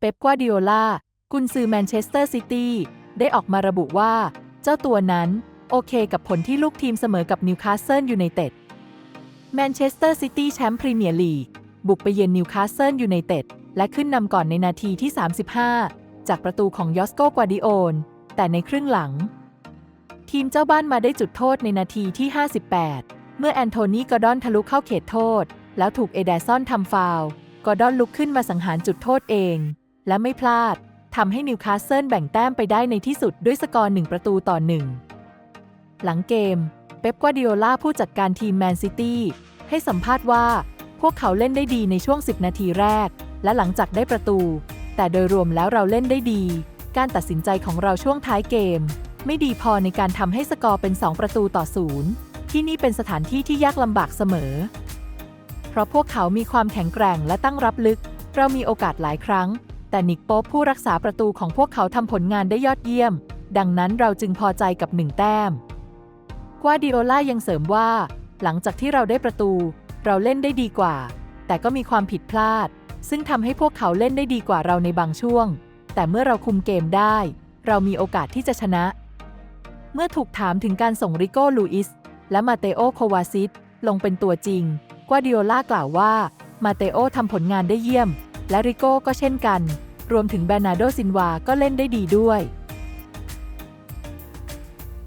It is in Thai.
เป๊ปกวาดิโอลากุนซือแมนเชสเตอร์ซิตี้ได้ออกมาระบุว่า เจ้าตัวนั้นโอเคกับผลที่ลูกทีมเสมอกับนิวคาสเซิลยูไนเต็ดแมนเชสเตอร์ซิตี้แชมป์พรีเมียร์ลีกบุกไปเยือนนิวคาสเซิลยูไนเต็ดและขึ้นนำก่อนในนาทีที่ 35 จากประตูของยอสโกกวาดิโอนแต่ในครึ่งหลัง ทีมเจ้าบ้านมาได้จุดโทษในนาทีที่ 58 เมื่อแอนโทนีกอร์ดอนทะลุเข้าเขตโทษ แล้วถูกเอเดซอนทำฟาวกอร์ดอนลุกขึ้นมาสังหารจุดโทษเอง และไม่พลาดทำให้นิวคาสเซิลแบ่งแต้มไปได้ในที่สุดด้วยสกอร์หนึ่งประตูต่อหนึ่งหลังเกม เป๊ปกวาดิโอลาผู้จัดการทีมแมนซิตี้ให้สัมภาษณ์ว่า พวกเขาเล่นได้ดีในช่วง 10 นาทีแรก และหลังจากได้ประตู แต่โดยรวมแล้วเราเล่นได้ดี การตัดสินใจของเราช่วงท้ายเกม ไม่ดีพอในการทำให้สกอร์เป็น 2 ประตูต่อศูนย์ที่นี่เป็นสถานที่ที่ยากลำบากเสมอ เพราะพวกเขามีความแข็งแกร่งและตั้งรับลึก เรามีโอกาสหลายครั้ง แต่นิกโป๊ปผู้รักษาประตูของพวกเขาทำผลงานได้ยอดเยี่ยม ดังนั้นเราจึงพอใจกับหนึ่งแต้มกวาดิโอลายังเสริมว่า หลังจากที่เราได้ประตู เราเล่นได้ดีกว่า แต่ก็มีความผิดพลาด ซึ่งทำให้พวกเขาเล่นได้ดีกว่าเราในบางช่วง แต่เมื่อเราคุมเกมได้ เรามีโอกาสที่จะชนะ เมื่อถูกถามถึงการส่งริโก้ลูอิสและมาเตโอโควาซิตลงเป็นตัวจริงกวาดิโอลากล่าวว่า มาเตโอทำผลงานได้เยี่ยม และริโก้ก็เช่นกัน รวมถึงแบรนาร์โดซินวาก็เล่นได้ดีด้วย